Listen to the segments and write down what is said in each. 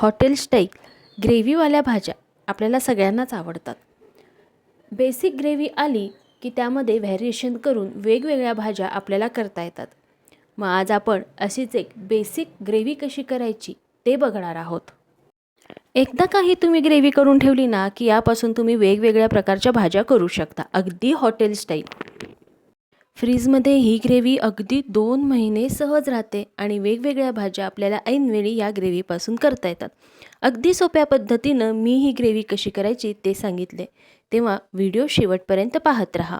Hotel style ग्रेव्हीवाल्या भाज्या आपल्याला सगळ्यांनाच आवडतात. बेसिक ग्रेव्ही आली की त्यामध्ये व्हॅरिएशन करून वेगवेगळ्या भाज्या आपल्याला करता येतात. मग आज आपण अशीच एक बेसिक ग्रेव्ही कशी करायची ते बघणार आहोत. एकदा काही तुम्ही ग्रेव्ही करून ठेवली ना की यापासून तुम्ही वेगवेगळ्या प्रकारच्या भाज्या करू शकता. अगदी हॉटेल स्टाईल. फ्रीजमध्ये ही ग्रेव्ही अगदी दोन महिने सहज राहते आणि वेगवेगळ्या भाज्या आपल्याला ऐनवेळी या ग्रेव्हीपासून करता येतात. अगदी सोप्या पद्धतीनं मी ही ग्रेव्ही कशी करायची ते सांगितले. तेव्हा व्हिडिओ शेवटपर्यंत पाहत राहा.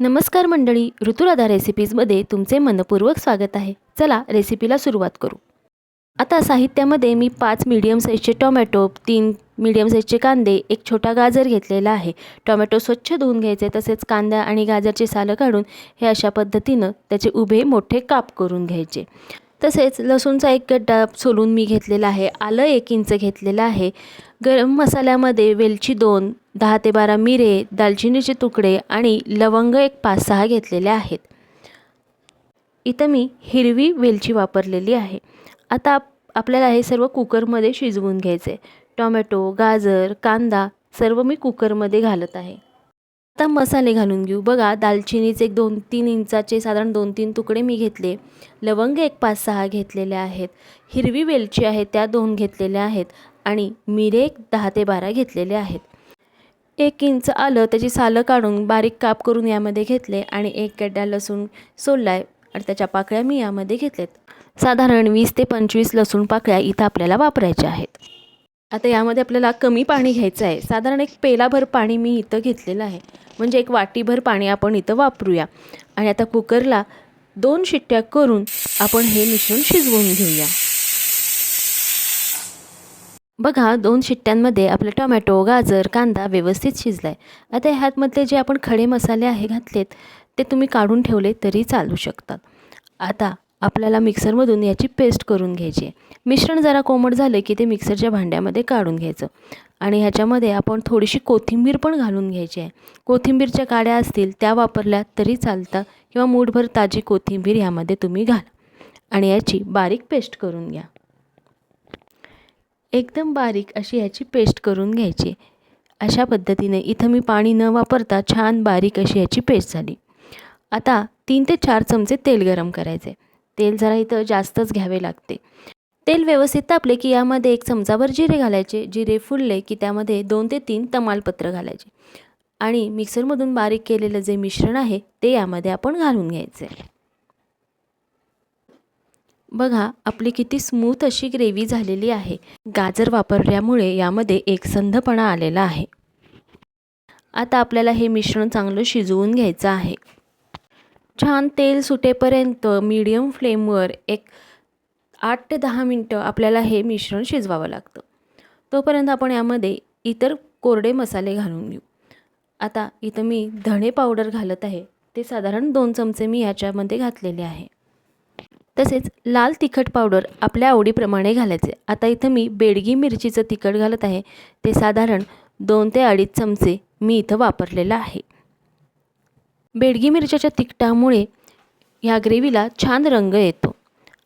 नमस्कार मंडळी ऋतुराधा रेसिपीजमध्ये तुमचे मनपूर्वक स्वागत आहे. चला रेसिपीला सुरुवात करू. आता साहित्यामध्ये मी पाच मीडियम साईजचे टोमॅटो तीन मीडियम साईजचे कांदे एक छोटा गाजर घेतलेला आहे. टोमॅटो स्वच्छ धुवून घ्यायचे तसेच कांदा आणि गाजरचे सालं काढून हे अशा पद्धतीनं त्याचे उभे मोठे काप करून घ्यायचे. तसेच लसूणचा एक गड्डा सोलून मी घेतलेला आहे. आलं एक इंच घेतलेलं आहे. गरम मसाल्यामध्ये वेलची दोन दहा ते बारा मिरे दालचिनीचे तुकडे आणि लवंग एक पाच सहा घेतलेले आहेत. इथं मी हिरवी वेलची वापरलेली आहे. आता आप आपल्याला हे सर्व कुकरमध्ये शिजवून घ्यायचे टोमॅटो गाजर कांदा सर्व मी कुकरमध्ये घालत आहे. आता मसाले घालून घेऊ. बघा दालचिनीचे एक दोन तीन इंचाचे साधारण दोन तीन तुकडे मी घेतले. लवंग एक पाच सहा घेतलेले आहेत. हिरवी वेलची आहे त्या दोन घेतलेल्या आहेत. आणि मिरे एक दहा ते बारा घेतलेले आहेत. एक इंच आलं त्याची सालं काढून बारीक काप करून यामध्ये घेतले आणि एक गड्डा लसूण सोडला आहे आणि त्याच्या पाकळ्या मी यामध्ये घेतल्यात साधारण वीस ते पंचवीस लसूण पाकळ्या इथं आपल्याला वापरायच्या आहेत. आता यामध्ये आपल्याला कमी पाणी घ्यायचं आहे. साधारण एक पेलाभर पाणी मी इथं घेतलेलं आहे. म्हणजे एक वाटीभर पाणी आपण इथं वापरूया. आणि आता कुकरला दोन शिट्ट्या करून आपण हे मिश्रण शिजवून घेऊया. बघा दोन शिट्ट्यांमध्ये आपलं टोमॅटो गाजर कांदा व्यवस्थित शिजला आहे आता ह्यातमधले जे आपण खडे मसाले आहे घातलेत ते तुम्ही काढून ठेवले तरी चालू शकतात. आता आपल्याला मिक्सरमधून याची पेस्ट करून घ्यायची आहे. मिश्रण जरा कोमट झालं की ते मिक्सरच्या भांड्यामध्ये काढून घ्यायचं. आणि ह्याच्यामध्ये आपण थोडीशी कोथिंबीर पण घालून घ्यायची आहे. कोथिंबीरच्या काड्या असतील त्या वापरल्या तरी चालतं किंवा मूठभर ताजी कोथिंबीर ह्यामध्ये तुम्ही घाला. आणि याची बारीक पेस्ट करून घ्या. एकदम बारीक अशी ह्याची पेस्ट करून घ्यायची. अशा पद्धतीने इथं मी पाणी न वापरता छान बारीक अशी ह्याची पेस्ट झाली. आता तीन ते चार चमचे तेल गरम करायचे. तेल जरा इथं जास्तच घ्यावे लागते. तेल व्यवस्थित तापले की यामध्ये एक चमचाभर जिरे घालायचे. जिरे फुलले की त्यामध्ये दोन ते तीन तमालपत्र घालायचे. आणि मिक्सरमधून बारीक केलेलं जे मिश्रण आहे ते यामध्ये आपण घालून घ्यायचे. बघा आपली किती स्मूथ अशी ग्रेव्ही झालेली आहे. गाजर वापरल्यामुळे यामध्ये एक संधपणा आलेला आहे. आता आपल्याला हे मिश्रण चांगलं शिजवून घ्यायचं आहे. छान तेल सुटेपर्यंत मीडियम फ्लेमवर एक आठ ते दहा मिनटं आपल्याला हे मिश्रण शिजवावं लागतं. तोपर्यंत आपण यामध्ये इतर कोरडे मसाले घालून घेऊ. आता इथं मी धणे पावडर घालत आहे. ते साधारण दोन चमचे मी याच्यामध्ये घातलेले आहे. तसेच लाल तिखट पावडर आपल्या आवडीप्रमाणे घालायचे. आता इथं मी बेडगी मिरचीचं तिखट घालत आहे. ते साधारण दोन ते अडीच चमचे मी इथं वापरलेलं आहे. बेडगी मिरच्याच्या तिखटामुळे ह्या ग्रेव्हीला छान रंग येतो.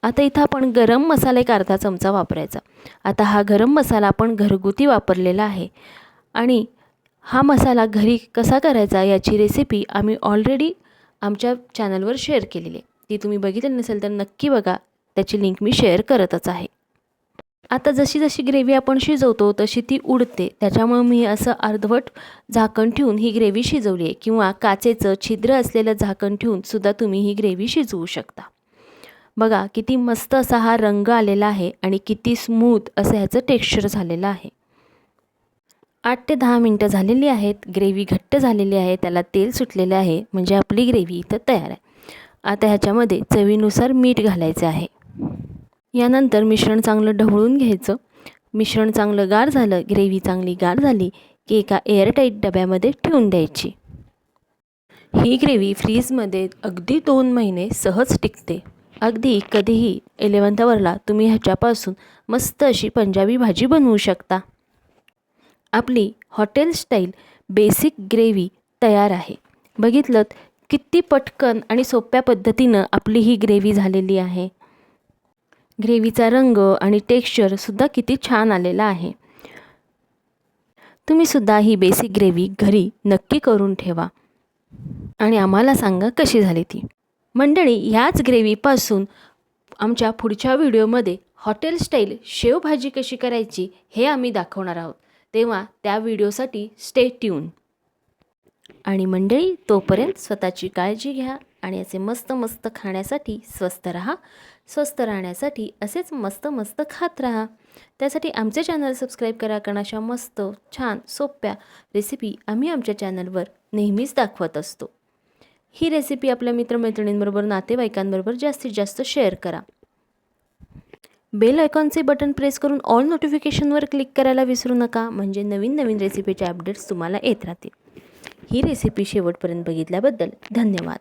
आता इथं आपण गरम मसाला एक अर्धा चमचा वापरायचा. आता हा गरम मसाला आपण घरगुती वापरलेला आहे. आणि हा मसाला घरी कसा करायचा याची रेसिपी आम्ही ऑलरेडी आमच्या चॅनलवर शेअर केलेली आहे. ती तुम्ही बघितली नसेल तर नक्की बघा. त्याची लिंक मी शेअर करतच आहे. आता जशी जशी ग्रेव्ही आपण शिजवतो तशी ती उडते. त्याच्यामुळे मी असं अर्धवट झाकण ठेवून ही ग्रेव्ही शिजवली आहे. किंवा काचेचं छिद्र असलेलं झाकण ठेवून सुद्धा तुम्ही ही ग्रेव्ही शिजवू शकता. बघा किती मस्त असा हा रंग आलेला आहे आणि किती स्मूथ असं ह्याचं टेक्स्चर झालेलं आहे. आठ ते दहा मिनटं झालेली आहेत. ग्रेव्ही घट्ट झालेली आहे. त्याला तेल सुटलेलं आहे. म्हणजे आपली ग्रेव्ही इथं तयार आहे. आता ह्याच्यामध्ये चवीनुसार मीठ घालायचं आहे. यानंतर मिश्रण चांगलं ढवळून घ्यायचं. मिश्रण चांगलं गार झालं ग्रेव्ही चांगली गार झाली की एका एअरटाईट डब्यामध्ये ठेवून द्यायची. ही ग्रेव्ही फ्रीजमध्ये अगदी दोन महिने सहज टिकते. अगदी कधीही इलेवन्थ आवरला तुम्ही ह्याच्यापासून मस्त अशी पंजाबी भाजी बनवू शकता. आपली हॉटेल स्टाईल बेसिक ग्रेव्ही तयार आहे. बघितलं किती पटकन आणि सोप्या पद्धतीनं आपली ही ग्रेव्ही झालेली आहे. ग्रेव्हीचा रंग आणि टेक्स्चरसुद्धा किती छान आलेला आहे. तुम्हीसुद्धा ही बेसिक ग्रेव्ही घरी नक्की करून ठेवा. आणि आम्हाला सांगा कशी झाली ती. मंडळी ह्याच ग्रेव्हीपासून आमच्या पुढच्या व्हिडिओमध्ये हॉटेल स्टाईल शेवभाजी कशी करायची हे आम्ही दाखवणार आहोत. तेव्हा त्या व्हिडिओसाठी स्टे ट्यून आणि मंडळी तोपर्यंत स्वतःची काळजी घ्या. आणि असे मस्त मस्त खाण्यासाठी स्वस्त राहा. स्वस्त राहण्यासाठी असेच मस्त मस्त खात राहा. त्यासाठी आमचे चॅनल सबस्क्राईब करा कारण अशा मस्त छान सोप्या रेसिपी आम्ही आमच्या चॅनलवर नेहमीच दाखवत असतो. ही रेसिपी आपल्या मित्रमैत्रिणींबरोबर नातेवाईकांबरोबर जास्तीत जास्त शेअर करा. बेल आयकॉनचे बटन प्रेस करून ऑल नोटिफिकेशनवर क्लिक करायला विसरू नका म्हणजे नवीन नवीन रेसिपीचे अपडेट्स तुम्हाला येत राहतील. ही रेसिपी शेवटपर्यंत बघितल्याबद्दल धन्यवाद.